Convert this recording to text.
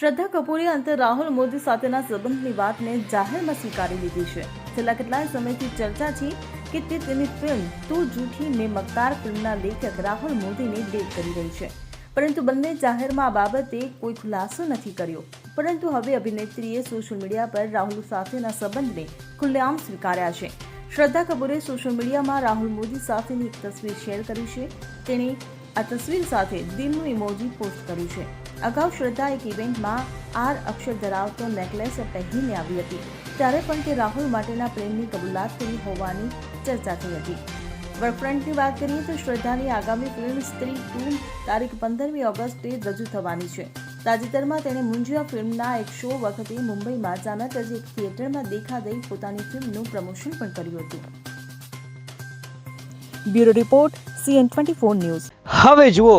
શ્રદ્ધા કપૂરે અંતે રાહુલ મોદી સાથેના સંબંધની વાતને જાહેરમાં સ્વીકારી લીધી છે. છેલ્લા કેટલાય સમયથી ચર્ચા છે કે તે તેની ફિલ્મ તું જૂઠી મેં મક્કાર ફિલ્મના લેખક રાહુલ મોદીને ડેટ કરી રહી છે. પરંતુ બંને જાહેરમાં આ બાબતે કોઈ ખુલાસો નથી કર્યો. પરંતુ હવે અભિનેત્રીએ સોશિયલ મીડિયા પર રાહુલ સાથેના સંબંધને ખુલ્લેઆમ સ્વીકાર્યા છે. શ્રદ્ધા કપૂરે સોશિયલ મીડિયામાં રાહુલ મોદી સાથેની એક તસવીર શેર કરી છે. તેણે આ તસવીર સાથે દિલનું ઇમોજી પોસ્ટ કર્યું છે. અગાઉ શ્રદ્ધા એક ઇવેન્ટમાં આર અક્ષર ધરાવતો નેકલેસ પહેરીને આવી હતી, ત્યારે પણ તે રાહુલ માટેના પ્રેમની કબૂલાત કરી હોવાની ચર્ચા થઈ હતી. વર્કફ્રન્ટની વાત કરીએ તો શ્રદ્ધાની આગામી ફિલ્મ સ્ત્રી ટુ તારીખ પંદરમી ઓગસ્ટે રજૂ થવાની છે. તાજેતરમાં તેણે મુંજિયા ફિલ્મના એક શો વખતે મુંબઈમાં અચાનક જ એક થિયેટરમાં દેખા દઈ પોતાની ફિલ્મનું પ્રમોશન પણ કર્યું હતું. Bureau report, CN twenty four news. હવે જુઓ